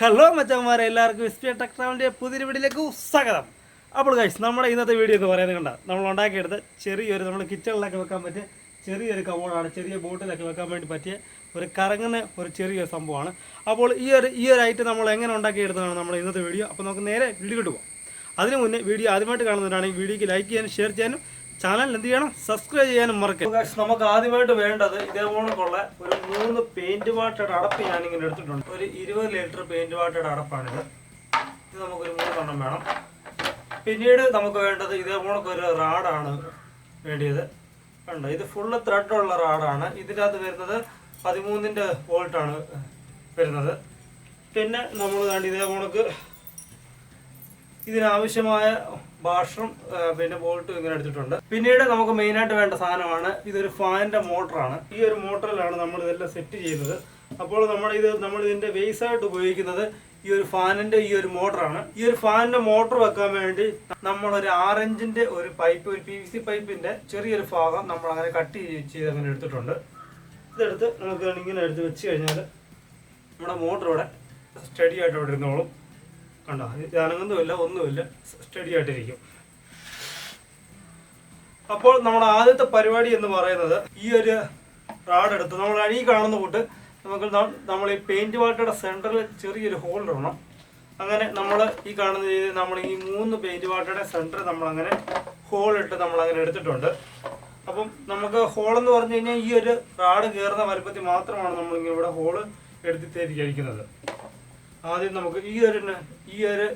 Hello മച്ചന്മാരെ എല്ലാവർക്കും S ടെക്ട്രാവിന്റെ പുതിയ വീഡിയോയിലേക്ക് സ്വാഗതം. അപ്പോൾ ഗൈസ് നമ്മുടെ ഇന്നത്തെ വീഡിയോ എന്ന് പറയുന്നത് കണ്ട നമ്മൾ ഉണ്ടാക്കിയെടുത്ത് ചെറിയൊരു നമ്മൾ കിച്ചണിലൊക്കെ വെക്കാൻ പറ്റിയ ചെറിയൊരു കവോളാണ് ചെറിയ ബോട്ടിലൊക്കെ വെക്കാൻ വേണ്ടി പറ്റിയ ഒരു കറങ്ങുന്ന ഒരു ചെറിയൊരു സംഭവമാണ്. അപ്പോൾ ഈ ഒരു ഈ ഒരു ഐറ്റം നമ്മൾ എങ്ങനെ ഉണ്ടാക്കിയെടുത്തതാണ് നമ്മുടെ ഇന്നത്തെ വീഡിയോ? അപ്പോൾ നമുക്ക് നേരെ വീഡിയോ പോകാം അതിനു മുന്നേ വീഡിയോ ആദ്യമായിട്ട് കാണുന്നവരാണെങ്കിൽ വീഡിയോക്ക് ലൈക്ക് ചെയ്യാനും ഷെയർ ചെയ്യാനും ചാനൽ എന്ത് ചെയ്യണം? സബ്സ്ക്രൈബ് ചെയ്യാനും Guys, നമുക്ക് ആദ്യമായിട്ട് വേണ്ടത് ഇതേപോലുള്ള ഒരു മൂന്ന് പെയിന്റ് വാട്ടയുടെ അടപ്പ് ഞാൻ ഇങ്ങനെ എടുത്തിട്ടുണ്ട്. ഒരു ഇരുപത് ലിറ്റർ പെയിന്റ് വാട്ടയുടെ അടപ്പാണിത്. ഇത് നമുക്കൊരു മൂന്നെണ്ണം വേണം. പിന്നീട് നമുക്ക് വേണ്ടത് ഇതേപോലൊക്കെ ഒരു റാഡാണ് വേണ്ടിയത്. കണ്ടോ? ഇത് ഫുള്ള് ത്രെഡുള്ള റാഡാണ് ഇതിന്റെ അകത്ത് വരുന്നത് പതിമൂന്നിന്റെ വോൾട്ടാണ് വരുന്നത്. പിന്നെ നമ്മൾ കണ്ട് ഇതേപോലെ ഇതിനാവശ്യമായ ബാഷറും പിന്നെ ബോൾട്ടും ഇങ്ങനെ എടുത്തിട്ടുണ്ട്. പിന്നീട് നമുക്ക് മെയിൻ ആയിട്ട് വേണ്ട സാധനമാണ് ഇതൊരു ഫാനിന്റെ മോട്ടറാണ്. ഈ ഒരു മോട്ടറിലാണ് നമ്മൾ ഇതെല്ലാം സെറ്റ് ചെയ്യുന്നത്. അപ്പോൾ നമ്മൾ ഇത് നമ്മൾ ഇതിന്റെ ബേസ് ആയിട്ട് ഉപയോഗിക്കുന്നത് ഈ ഒരു ഫാനിന്റെ ഈ ഒരു മോട്ടറാണ്. ഈ ഒരു ഫാനിന്റെ മോട്ടർ വെക്കാൻ വേണ്ടി നമ്മൾ ഒരു ആറഞ്ചിന്റെ ഒരു പൈപ്പ് ഒരു പി വി സി പൈപ്പിന്റെ ചെറിയൊരു ഭാഗം നമ്മൾ അങ്ങനെ കട്ട് ചെയ്ത് അങ്ങനെ എടുത്തിട്ടുണ്ട്. ഇതെടുത്ത് നമുക്ക് ഇങ്ങനെ എടുത്ത് വെച്ച് കഴിഞ്ഞാൽ നമ്മുടെ മോട്ടർ ഇവിടെ സ്റ്റഡി ആയിട്ട് ഇവിടെ ഇരുന്നോളും. കണ്ടോ? അനങ്ങുന്നുമില്ല ഒന്നുമില്ല സ്റ്റഡി ആയിട്ടിരിക്കും. അപ്പോൾ നമ്മുടെ ആദ്യത്തെ പരിപാടി എന്ന് പറയുന്നത് ഈ ഒരു റാഡ് എടുത്ത് നമ്മൾ അഴി കാണുന്ന കൂട്ട് നമുക്ക് നമ്മൾ ഈ പെയിന്റ് വാട്ടയുടെ സെന്ററിൽ ചെറിയൊരു ഹോൾ ഇടണം. അങ്ങനെ നമ്മൾ ഈ കാണുന്ന രീതിയിൽ നമ്മൾ ഈ മൂന്ന് പെയിന്റ് വാട്ടയുടെ നമ്മൾ അങ്ങനെ ഹോൾ ഇട്ട് നമ്മൾ അങ്ങനെ എടുത്തിട്ടുണ്ട്. അപ്പം നമുക്ക് ഹോൾ എന്ന് പറഞ്ഞു കഴിഞ്ഞാൽ ഈ ഒരു റാഡ് കയറുന്ന വലുപ്പത്തിൽ മാത്രമാണ് നമ്മൾ ഇങ്ങനെ ഇവിടെ ഹോൾ എടുത്തിരിക്കുന്നത് ആദ്യം നമുക്ക് ഈ ഒരു ഈ ഒരു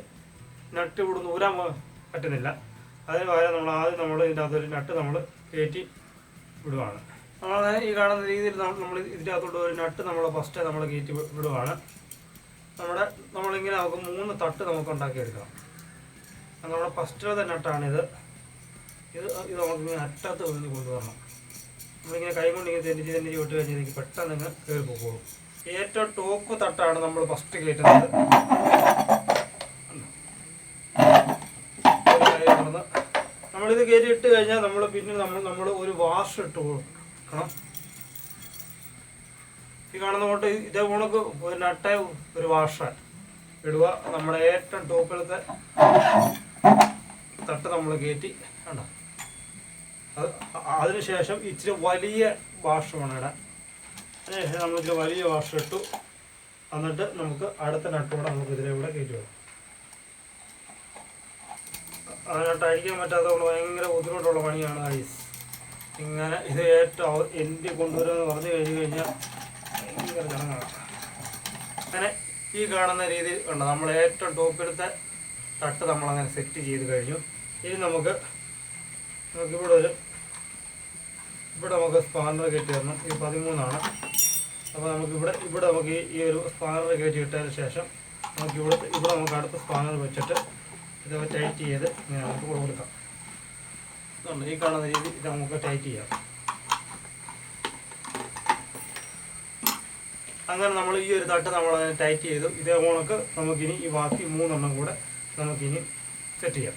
നട്ട് ഇവിടുന്ന് ഊരാൻ പറ്റുന്നില്ല. അതിന് പകരം നമ്മൾ ആദ്യം നമ്മൾ ഇതിന്റെ അകത്തൊരു നട്ട് നമ്മൾ കയറ്റി വിടുവാണ്. നമ്മളത് ഈ കാണുന്ന രീതിയിൽ നമ്മൾ അകത്തോട്ട് ഒരു നട്ട് നമ്മൾ ഫസ്റ്റ് നമ്മൾ കയറ്റി വിടുവാണ്. നമ്മുടെ നമ്മളിങ്ങനെ നമുക്ക് മൂന്ന് തട്ട് നമുക്ക് ഉണ്ടാക്കിയെടുക്കാം. നമ്മുടെ ഫസ്റ്റിലത്തെ നട്ടാണിത്. ഇത് ഇത് നമുക്ക് അറ്റത്ത് നിന്ന് കൊണ്ടുവരണം. നമ്മളിങ്ങനെ കൈ കൊണ്ട് ഇങ്ങനെ തെന്നിച്ച് തെന്നിച്ച് വിട്ട് കഴിഞ്ഞാൽ എനിക്ക് പെട്ടെന്ന് കയറി പോകുള്ളൂ ഏറ്റവും ടോപ്പ് തട്ടാണ് നമ്മൾ ഫസ്റ്റ് കയറ്റുന്നത്. കയറ്റി ഇട്ട് കഴിഞ്ഞാൽ നമ്മൾ പിന്നെ നമ്മൾ നമ്മൾ ഒരു വാഷ് ഇട്ട് കൊടുക്കണം. ഈ കാണുന്ന കൊണ്ട് ഇതേ കണക്ക് ഒരു നട്ട ഒരു വാഷാണ്. ഇടുക നമ്മുടെ ഏറ്റവും ടോപ്പിലത്തെ തട്ട് നമ്മൾ കയറ്റി കണ്ടോ? അത് അതിനുശേഷം ഇച്ചിരി വലിയ വാഷ് വേണം ഇടാൻ. അതിനുശേഷം നമ്മൾ ഇച്ചിരി വലിയ വാഷ് ഇട്ടു. എന്നിട്ട് നമുക്ക് അടുത്ത നട്ടുകൂടെ നമുക്ക് ഇതിലൂടെ കയറ്റി വിടാം അതിനകത്ത് അഴിക്കാൻ പറ്റാത്തതുകൊണ്ട് ഭയങ്കര ബുദ്ധിമുട്ടുള്ള പണിയാണ് ഐസ് ഇങ്ങനെ ഇത് ഏറ്റവും എന്റെ കൊണ്ടുവരുമെന്ന് പറഞ്ഞു കഴിഞ്ഞു കഴിഞ്ഞാൽ ഭയങ്കര ചടങ്ങാണ്. അങ്ങനെ ഈ കാണുന്ന രീതിയിൽ ഉണ്ട് നമ്മൾ ഏറ്റവും ടോപ്പിലത്തെ തട്ട് നമ്മളങ്ങനെ സെറ്റ് ചെയ്ത് കഴിഞ്ഞു. ഇനി നമുക്ക് നമുക്കിവിടെ ഒരു ഇവിടെ നമുക്ക് സ്പാനർ കയറ്റി തരണം. ഇത് പതിമൂന്നാണ്. അപ്പോൾ നമുക്കിവിടെ ഇവിടെ നമുക്ക് ഈ- ഈ ഒരു സ്പാനർ കയറ്റി ഇട്ടതിന് ശേഷം നമുക്കിവിടെ ഇവിടെ നമുക്ക് അടുത്ത സ്പാനർ വെച്ചിട്ട് ഇത് ടൈറ്റ് ചെയ്ത് ഇങ്ങനെ നമുക്ക് കൊടുക്കാം. ഇതുണ്ട് ഈ കാണുന്ന രീതി ഇത് നമുക്ക് ടൈറ്റ് ചെയ്യാം. അങ്ങനെ നമ്മൾ ഈ ഒരു തട്ട് നമ്മൾ അതിനെ ടൈറ്റ് ചെയ്തു. ഇതേ കണക്ക് നമുക്കിനി ഈ ബാക്കി മൂന്നെണ്ണം കൂടെ നമുക്കിനി സെറ്റ് ചെയ്യാം.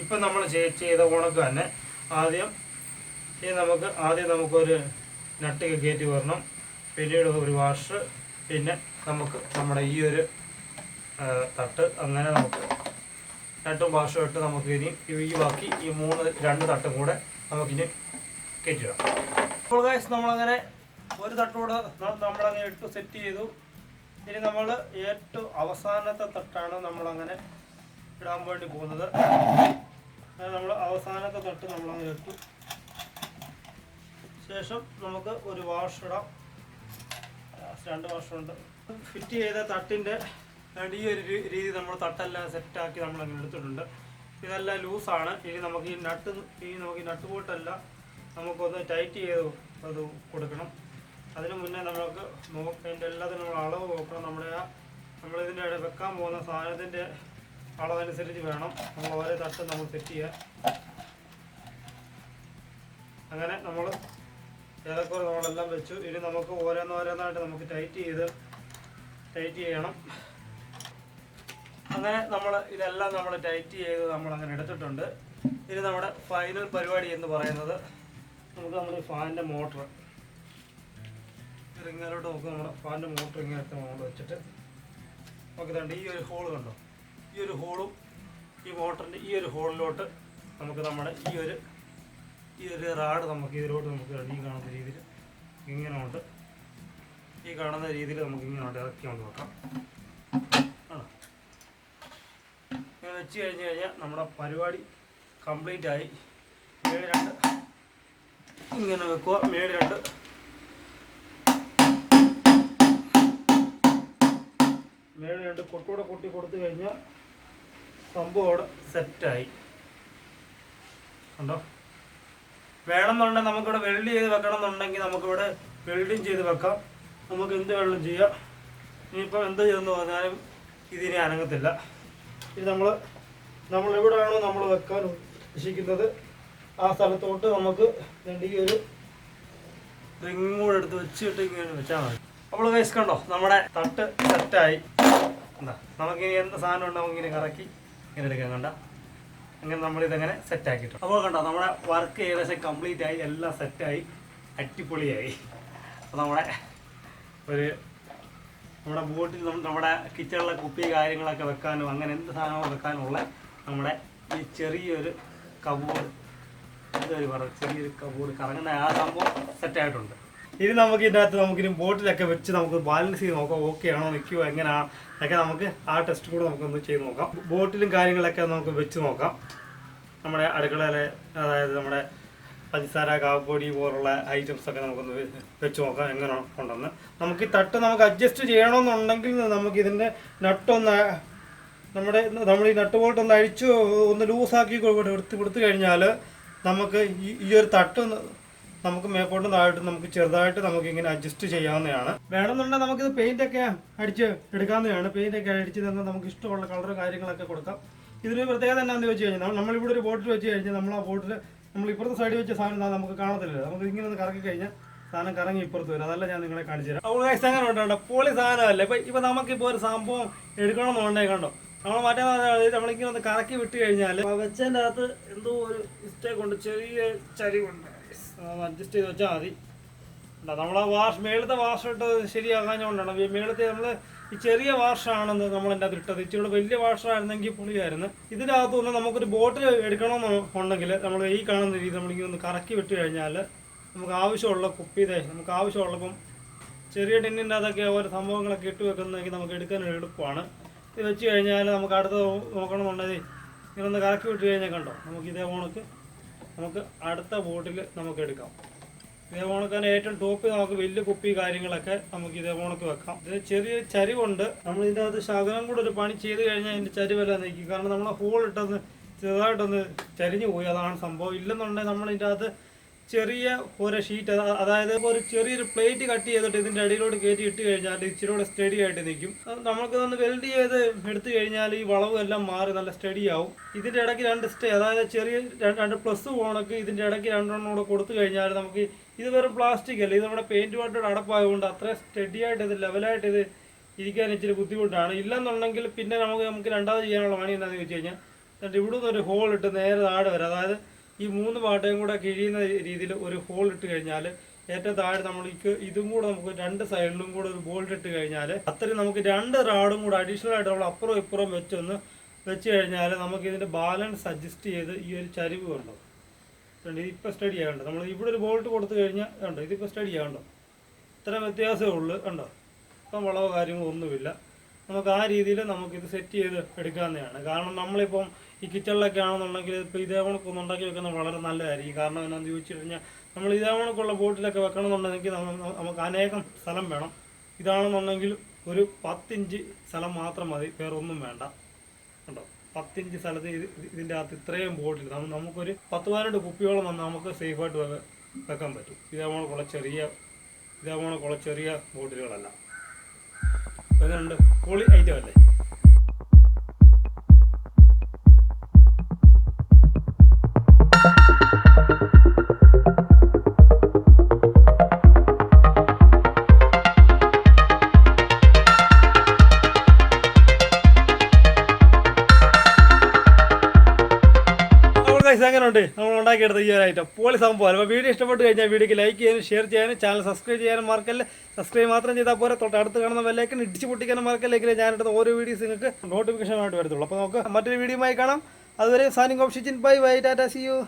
ഇപ്പം നമ്മൾ ചെയ്ത കണക്ക് തന്നെ ആദ്യം ഈ നമുക്ക് ആദ്യം നമുക്കൊരു നട്ട് കയറ്റി വരണം. പിന്നീട് ഒരു വാഷ് പിന്നെ നമുക്ക് നമ്മുടെ ഈ ഒരു തട്ട് അങ്ങനെ നമുക്ക് നട്ടും വാഷും ഇട്ട് നമുക്ക് ഇനി ഈ ബാക്കി ഈ മൂന്ന് രണ്ട് തട്ടും കൂടെ നമുക്കിനി കയറ്റിടാം അപ്പോൾ ഗൈസ് നമ്മളങ്ങനെ ഒരു തട്ടുകൂടെ നമ്മളങ്ങനെ ഇട്ട് സെറ്റ് ചെയ്തു. ഇനി നമ്മൾ ഏറ്റവും അവസാനത്തെ തട്ടാണ് നമ്മളങ്ങനെ ഇടാൻ വേണ്ടി പോകുന്നത്. നമ്മൾ അവസാനത്തെ തട്ട് നമ്മളങ്ങനെ ഇട്ടു. ശേഷം നമുക്ക് ഒരു വാഷ് ഇടാം. രണ്ട് വാഷുണ്ട് ഫിറ്റ് ചെയ്ത തട്ടിന്റെ ഈ ഒരു രീതി നമ്മൾ തട്ടെല്ലാം സെറ്റാക്കി നമ്മൾ എടുത്തിട്ടുണ്ട്. ഇതെല്ലാം ലൂസാണ് ഇനി നമുക്ക് ഈ നട്ട് ഈ നമുക്ക് ഈ നട്ട് പോട്ടെല്ലാം നമുക്കൊന്ന് ടൈറ്റ് ചെയ്ത് അത് കൊടുക്കണം. അതിന് മുന്നേ നമുക്ക് അതിന്റെ എല്ലാത്തിനും നമ്മൾ അളവ് നോക്കണം. നമ്മുടെ ആ നമ്മളിതിന്റെ വെക്കാൻ പോകുന്ന സാധനത്തിന്റെ അളവനുസരിച്ച് വേണം. നമ്മൾ ഓരോ തട്ട് നമ്മൾ സെറ്റ് ചെയ്യാൻ അങ്ങനെ നമ്മൾ ഏതൊക്കെ നമ്മളെല്ലാം വെച്ചു. ഇനി നമുക്ക് ഓരോന്നോരോന്നായിട്ട് നമുക്ക് ടൈറ്റ് ചെയ്ത് ടൈറ്റ് ചെയ്യണം. അങ്ങനെ നമ്മൾ ഇതെല്ലാം നമ്മൾ ടൈറ്റ് ചെയ്ത് നമ്മൾ അങ്ങനെ എടുത്തിട്ടുണ്ട്. ഇനി നമ്മുടെ ഫൈനൽ പരിപാടി എന്ന് പറയുന്നത് നമുക്ക് നമ്മുടെ ഫാനിന്റെ മോട്ടർ റിങ്ങിലോട്ട് നോക്കുക നമ്മുടെ ഫാനിന്റെ മോട്ടർ ഇങ്ങനെ എടുത്ത് നമ്മൾ വെച്ചിട്ട്. നമുക്ക് ഈ ഒരു ഹോൾ കണ്ടോ? ഈ ഒരു ഹോളും ഈ മോട്ടറിന്റെ ഈ ഒരു ഹോളിലോട്ട് നമുക്ക് നമ്മുടെ ഈ ഒരു ഈ ഒരു റാഡ് നമുക്ക് ഇതിലോട്ട് നമുക്ക് ഈ കാണുന്ന രീതിയിൽ ഇങ്ങനെ ഈ കാണുന്ന രീതിയിൽ നമുക്ക് ഇങ്ങനെ ഉണ്ട് ഇറക്കി കൊണ്ട് ഇങ്ങനെ വെച്ച് കഴിഞ്ഞ് കഴിഞ്ഞാൽ നമ്മുടെ പരിപാടി കംപ്ലീറ്റ് ആയി. മേൾ രണ്ട്. ഇങ്ങനെ വെക്കുക മേൾ രണ്ട്. മേൾ രണ്ട് കൊട്ടൂടെ കൊട്ടി കൊടുത്തു കഴിഞ്ഞാൽ സംഭവം അവിടെ സെറ്റായി ഉണ്ടോ വേണമെന്നുണ്ടെങ്കിൽ നമുക്കിവിടെ വെൽഡ് ചെയ്ത് വെക്കണം എന്നുണ്ടെങ്കിൽ നമുക്കിവിടെ വെൽഡിങ് ചെയ്ത് വെക്കാം. നമുക്ക് എന്ത് വെള്ളം ചെയ്യാം. ഇനിയിപ്പോൾ എന്ത് ചെയ്തെന്ന് പറഞ്ഞാലും ഇതിനെ അനങ്ങത്തില്ല. ഇത് നമ്മൾ നമ്മൾ എവിടെയാണോ നമ്മൾ വെക്കാൻ ഉദ്ദേശിക്കുന്നത് ആ സ്ഥലത്തോട്ട് നമുക്ക് ഈ ഒരു റിങ്ങും കൂടെ എടുത്ത് വെച്ചിട്ട് ഇങ്ങനെ വെച്ചാൽ മതി. അപ്പോൾ വേസ് കണ്ടോ നമ്മുടെ തട്ട് സെറ്റായി എന്താ നമുക്ക് എന്ത് സാധനം ഉണ്ടോ ഇങ്ങനെ കറക്കി ഇങ്ങനെ എടുക്കാൻ കണ്ട? അങ്ങനെ നമ്മളിതങ്ങനെ സെറ്റ് ആക്കിയിട്ട് അപ്പോൾ കണ്ടോ നമ്മുടെ വർക്ക് ഏകദേശം കംപ്ലീറ്റ് ആയി എല്ലാം സെറ്റായി അടിപൊളിയായി. അപ്പോൾ നമ്മുടെ ഒരു നമ്മുടെ ബോട്ടിൽ നമ്മുടെ കിച്ചണിലെ കുപ്പി കാര്യങ്ങളൊക്കെ വെക്കാനും അങ്ങനെ എന്ത് സാധനവും വെക്കാനുള്ള നമ്മുടെ ഈ ചെറിയൊരു കബോർഡ്. ഇതൊരു പറ ചെറിയൊരു കബോർഡ്. കറങ്ങുന്ന ആ സംഭവം സെറ്റായിട്ടുണ്ട് ഇനി നമുക്ക് ഇതിനകത്ത് നമുക്കിനി ബോട്ടിലൊക്കെ വെച്ച് നമുക്ക് ബാലൻസ് ചെയ്ത് നോക്കാം. ഓക്കെ ആണോ നിൽക്കുമോ എങ്ങനെയാണ് ഒക്കെ നമുക്ക് ആ ടെസ്റ്റ് കൂടെ നമുക്കൊന്ന് ചെയ്ത് നോക്കാം. ബോട്ടിലും കാര്യങ്ങളൊക്കെ നമുക്ക് വെച്ച് നോക്കാം. നമ്മുടെ അടുക്കളയിലെ അതായത് നമ്മുടെ പഞ്ചസാര കാപ്പൊടി പോലുള്ള ഐറ്റംസ് ഒക്കെ നമുക്കൊന്ന് വെച്ച് നോക്കാം എങ്ങനെ ഉണ്ടെന്ന്. നമുക്ക് ഈ തട്ട് നമുക്ക് അഡ്ജസ്റ്റ് ചെയ്യണമെന്നുണ്ടെങ്കിൽ നമുക്ക് ഇതിന്റെ നട്ടൊന്ന് നമ്മുടെ നമ്മൾ ഈ നട്ട് ബോൾട്ട് ഒന്ന് അഴിച്ച് ഒന്ന് ലൂസാക്കി എടുത്ത് കൊടുത്തു കഴിഞ്ഞാൽ നമുക്ക് ഈ ഒരു തട്ട് നമുക്ക് മേപ്പോട്ടും താഴോട്ടും നമുക്ക് ചെറുതായിട്ട് നമുക്ക് ഇങ്ങനെ അഡ്ജസ്റ്റ് ചെയ്യാവുന്നതാണ്. വേണമെന്നുണ്ടെങ്കിൽ നമുക്കിത് പെയിന്റ് ഒക്കെ അടിച്ച് എടുക്കാവുന്നതാണ്. പെയിന്റ് ഒക്കെ അടിച്ച് തന്നെ നമുക്ക് ഇഷ്ടമുള്ള കളറും കാര്യങ്ങളൊക്കെ കൊടുക്കാം. ഇതിന് പ്രത്യേകത എന്താണെന്ന് വെച്ച് കഴിഞ്ഞാൽ നമ്മളിവിടെ ഒരു ബോട്ടിൽ വെച്ച് കഴിഞ്ഞാൽ നമ്മൾ ആ ബോട്ടിൽ നമ്മൾ ഇപ്പുറത്തെ സൈഡ് വെച്ച സാധനം നമുക്ക് കാണത്തില്ല നമുക്ക് ഇങ്ങനെ ഒന്ന് കറക്കി കഴിഞ്ഞാൽ സാധനം കറങ്ങി ഇപ്പുറത്ത് വരും. അതല്ല ഞാൻ നിങ്ങളെ കാണിച്ചു തരാം. അപ്പോൾ guys അങ്ങനെ ഉണ്ടോ? പൊളി സാധനമല്ലേ. ഇപ്പൊ ഇപ്പൊ നമുക്കിപ്പോൾ ഒരു സംഭവം എടുക്കണമെന്നുണ്ടെങ്കിൽ കണ്ടോ? നമ്മൾ മറ്റേ നമ്മളിങ്ങനെ ഒന്ന് കറക്കി വിട്ട് കഴിഞ്ഞാൽ വെച്ചതിന്റെ അകത്ത് എന്തോ ഒരു മിസ്റ്റേക്ക് ഉണ്ട്. ചെറിയ ചരിവുണ്ട്. അഡ്ജസ്റ്റ് ചെയ്ത് വെച്ചാൽ മതി. നമ്മൾ നമ്മളാ വാഷ് മേളത്തെ വാഷ് ഇട്ട് ശരിയാകാഞ്ഞുകൊണ്ടാണ് മേളത്തെ നമ്മൾ ഈ ചെറിയ വാഷാണെന്ന് നമ്മൾ എന്റെ അത് ഇട്ടത്. ഇച്ചിരി വലിയ വാഷായിരുന്നെങ്കിൽ പുള്ളിയായിരുന്നു ഇതിനകത്ത് നിന്ന് നമുക്കൊരു ബോട്ടിൽ എടുക്കണമെന്നുണ്ടെങ്കിൽ നമ്മൾ ഈ കാണുന്ന രീതി നമ്മളിങ്ങനെ ഒന്ന് കറക്കി വിട്ട് കഴിഞ്ഞാൽ നമുക്ക് ആവശ്യമുള്ള കുപ്പി ഇതേ നമുക്ക് ആവശ്യമുള്ളപ്പം ചെറിയ ടിന്നിന്റെ അതൊക്കെ ഓരോ സംഭവങ്ങളൊക്കെ ഇട്ട് വെക്കുന്നതെങ്കിൽ നമുക്ക് എടുക്കാൻ എളുപ്പമാണ്. ഇത് വെച്ച് കഴിഞ്ഞാൽ നമുക്ക് അടുത്ത നോക്കണമെന്നുണ്ടെങ്കിൽ ഇങ്ങനെ ഒന്ന് കറക്കി വിട്ട് കഴിഞ്ഞാൽ കണ്ടോ? നമുക്ക് ഇതേ ഓണക്ക് നമുക്ക് അടുത്ത ബോട്ടിൽ നമുക്ക് എടുക്കാം. ഇതേ തന്നെ ഏറ്റവും ടോപ്പിൽ നമുക്ക് വലിയ കുപ്പി കാര്യങ്ങളൊക്കെ നമുക്ക് ഇതേ ഓണക്ക് വെക്കാം. ഇത് ചെറിയ ചരിവുണ്ട്. നമ്മൾ ഇതിന്റെ അകത്ത് ശകലം കൂടെ ഒരു പണി ചെയ്ത് കഴിഞ്ഞാൽ ഇതിന്റെ ചരിവെല്ലാം നീക്കി. കാരണം നമ്മളെ ഹോൾ ഇട്ടൊന്ന് ചെറുതായിട്ടൊന്ന് ചരിഞ്ഞു പോയി. അതാണ് സംഭവം. ഇല്ലെന്നുണ്ടെങ്കിൽ നമ്മൾ ഇതിന്റെ അകത്ത് ചെറിയ ഒരു ഷീറ്റ് അതായത് ഒരു ചെറിയൊരു പ്ലേറ്റ് കട്ട് ചെയ്തിട്ട് ഇതിന്റെ അടിയിലോട്ട് കയറ്റി ഇട്ട് കഴിഞ്ഞാൽ ഇച്ചിരി കൂടെ സ്റ്റഡി ആയിട്ട് നിൽക്കും നമുക്ക് ഒന്ന് വെൽഡ് ചെയ്ത് എടുത്തു കഴിഞ്ഞാൽ ഈ വളവ് എല്ലാം മാറി നല്ല സ്റ്റഡി ആവും. ഇതിന്റെ ഇടയ്ക്ക് രണ്ട് സ്റ്റേ അതായത് ചെറിയ രണ്ട് പ്ലസ് പോണക്ക് ഇതിന്റെ ഇടയ്ക്ക് രണ്ടെണ്ണം കൂടെ കൊടുത്തു കഴിഞ്ഞാൽ നമുക്ക് ഇത് വെറും പ്ലാസ്റ്റിക് അല്ല? ഇത് നമ്മുടെ പെയിന്റ് വാട്ടോട് അടപ്പായതുകൊണ്ട് അത്ര സ്റ്റഡി ആയിട്ട് ഇത് ലെവലായിട്ട് ഇത് ഇരിക്കാൻ ഇച്ചിരി ബുദ്ധിമുട്ടാണ്. ഇല്ലെന്നുണ്ടെങ്കിൽ പിന്നെ നമുക്ക് നമുക്ക് രണ്ടാമത് ചെയ്യാനുള്ള പണി എന്താണെന്ന് ചോദിച്ചു കഴിഞ്ഞാൽ ഇവിടുന്ന് ഒരു ഹോൾ ഇട്ട് നേരെ താഴെ വരാം. അതായത് ഈ മൂന്ന് പാട്ടയും കൂടെ കിഴിയുന്ന രീതിയിൽ ഒരു ഹോൾ ഇട്ട് കഴിഞ്ഞാൽ ഏറ്റവും താഴെ നമ്മൾ ഈ ഇതും കൂടെ നമുക്ക് രണ്ട് സൈഡിലും കൂടെ ഒരു ബോൾട്ട് ഇട്ട് കഴിഞ്ഞാൽ അത്രയും നമുക്ക് രണ്ട് റാഡും കൂടെ അഡീഷണൽ ആയിട്ട് നമ്മൾ അപ്പുറം ഇപ്പുറം വെച്ചൊന്ന് വെച്ച് കഴിഞ്ഞാൽ നമുക്ക് ഇതിന്റെ ബാലൻസ് അഡ്ജസ്റ്റ് ചെയ്ത് ഈ ഒരു ചരിവ് കണ്ടോ? കണ്ടോ? ഇതിപ്പോൾ സ്റ്റഡി ആകണ്ടോ? നമ്മൾ ഇവിടെ ഒരു ബോൾട്ട് കൊടുത്തു കഴിഞ്ഞാൽ കണ്ടോ? ഇതിപ്പോൾ സ്റ്റഡി ആകണ്ടോ? ഇത്ര വ്യത്യാസമേ ഉള്ളൂ കണ്ടോ? ഇപ്പം വളവോ കാര്യങ്ങളോ ഒന്നുമില്ല. നമുക്ക് ആ രീതിയിൽ നമുക്കിത് സെറ്റ് ചെയ്ത് എടുക്കാവുന്നതാണ്. കാരണം നമ്മളിപ്പം ഈ കിച്ചണിലൊക്കെ ആണെന്നുണ്ടെങ്കിൽ ഇപ്പോൾ ഇതേ കണക്കൊന്നും ഉണ്ടാക്കി വെക്കുന്നത് വളരെ നല്ലതായിരിക്കും. കാരണം എന്നാന്ന് ചോദിച്ചു കഴിഞ്ഞാൽ നമ്മൾ ഇതേ കണക്കുള്ള ബോട്ടിലൊക്കെ വെക്കണമെന്നുണ്ടെങ്കിൽ നമുക്ക് അനേകം സ്ഥലം വേണം. ഇതാണെന്നുണ്ടെങ്കിൽ ഒരു പത്തിഞ്ച് സ്ഥലം മാത്രം മതി. വേറെ ഒന്നും വേണ്ട. കണ്ടോ? പത്തിഞ്ച് സ്ഥലത്ത് ഇത് ഇതിന്റെ അകത്ത് ഇത്രയും ബോട്ടിൽ നമുക്ക് നമുക്കൊരു പത്ത് പതിനെട്ട് കുപ്പിയോളം വന്ന് നമുക്ക് സേഫായിട്ട് വെക്കാൻ പറ്റും. ഇതേ കണക്കുള്ള ചെറിയ ഇതേ കണക്കുള്ള ചെറിയ ബോട്ടിലുകളല്ല. എങ്ങനെയുണ്ട് പൊളി ഐറ്റം അല്ലേ? ഉണ്ട് നമ്മൾ ഉണ്ടാക്കിയെടുത്ത ഈ ഒരു ഐറ്റം പോളി സംഭവം അപ്പോൾ വീഡിയോ ഇഷ്ടപ്പെട്ട് കഴിഞ്ഞാൽ വീഡിയോക്ക് ലൈക്ക് ചെയ്യാനും ഷെയർ ചെയ്യാനും ചാനൽ സബ്സ്ക്രൈബ് ചെയ്യാനും മറക്കല്ല? സബ്സ്ക്രൈബ് മാത്രം ചെയ്താൽ പോരെ. തൊട്ട് അടുത്ത് കാണുന്ന വിലയ്ക്ക് ഇടിച്ച് പൊട്ടിക്കാനും മറക്കല്ലെങ്കിൽ ഞാനെടുത്ത ഓരോ വീഡിയോസ് നിങ്ങൾക്ക് നോട്ടിഫിക്കേഷൻ ആയിട്ട് വരത്തുള്ളൂ. അപ്പോൾ നമുക്ക് മറ്റൊരു വീഡിയോയുമായി കാണാം. അതുവരെ signing off bye bye tata see you